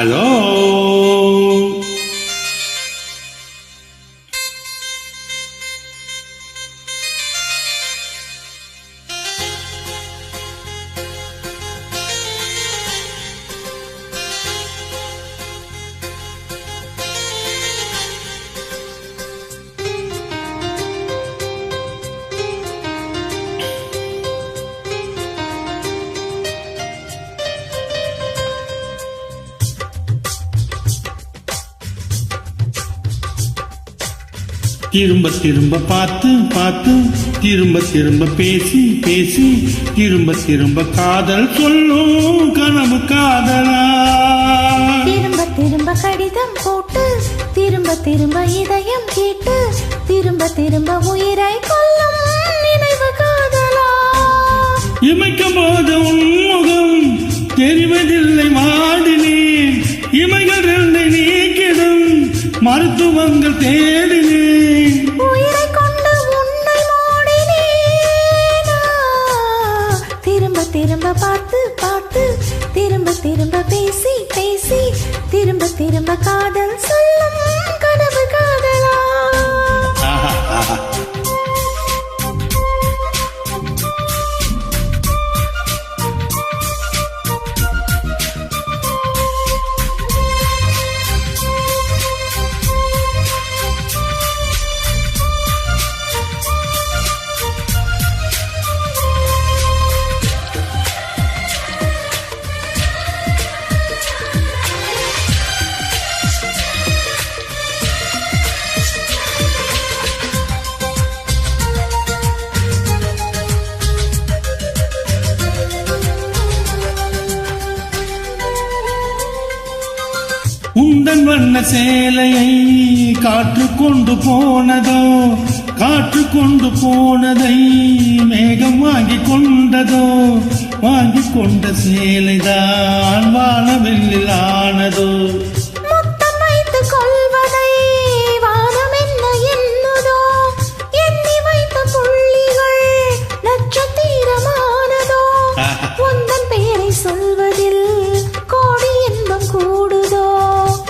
Hello. திரும்ப திரும்ப பார்த்து பார்த்து திரும்ப திரும்ப பேசி பேசி திரும்ப திரும்ப காதல் சொல்லும் கனவு காதலா. திரும்ப திரும்ப கடிதம் போட்டு திரும்ப திரும்ப இதயம் கேட்டு திரும்ப திரும்ப உயிரை கொல்லும் நினைவு காதலா. இமைக்கும் போது உன்முகம் தெரிவதில்லை மாடினேன் இமைகள் நீக்கிடும். மருத்துவங்கள் தேடினேன் காதல் உந்தன் வண்ண சேலையை காற்று கொண்டு போனதோ காற்று கொண்டு போனதை மேகம் வாங்கி கொண்டதோ வாங்கி கொண்ட சேலைதான் வானவில்லில் ஆனதோ.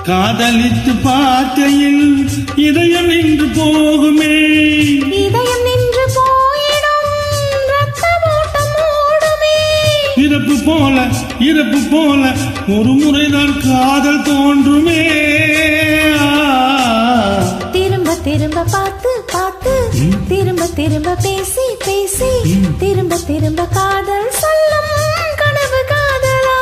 காதலித்து பார்க்கையில் இதயம் நின்று போகுமே. இதயம் நின்று இறப்பு போல இறப்பு போல ஒரு முறைதான் காதல் தோன்றுமே. திரும்ப திரும்ப பார்த்து பார்த்து திரும்ப திரும்ப பேசி பேசி திரும்ப திரும்ப காதல் சொல்லும் கனவு காதலா.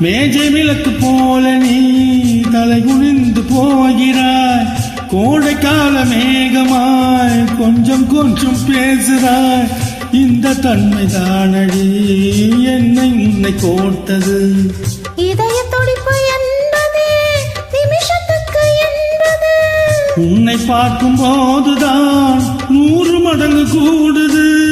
மேஜை விளக்கு போல நீ தலை குனிந்து போகிறாய். கோடைக்கால மேகமாய் கொஞ்சம் கொஞ்சம் பேசுகிறாய். இந்த தன்மை தானடி என்னை உன்னை கோர்த்தது. இதய துடிப்பு உன்னை பார்க்கும் போதுதான் நூறு மடங்கு கூடுது.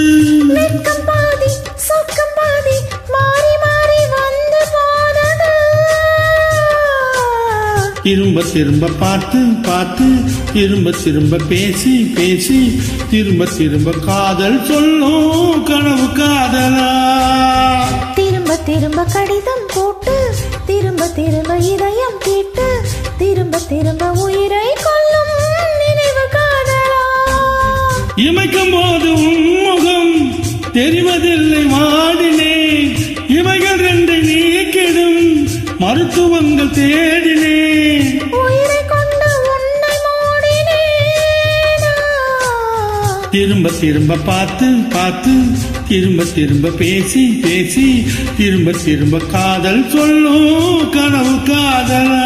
திரும்ப திரும்ப பார்த்து பார்த்து திரும்ப திரும்ப பேசி பேசி திரும்ப திரும்ப காதல் சொல்லும் கனவு காதலா. திரும்ப திரும்ப கடிதம் போட்டு திரும்ப திரும்ப இதயம் கேட்டு திரும்ப திரும்ப உயிரை கொல்லும் நினைவு காதலா. இமைக்கும் போது உன்முகம் தெரிவதில்லை வாடினேன் மருத்துவங்கள் தேடினேன் திரும்ப திரும்ப பார்த்து பார்த்து திரும்ப திரும்ப பேசி பேசி திரும்ப திரும்ப காதல் சொல்லும் கனவு காதலா.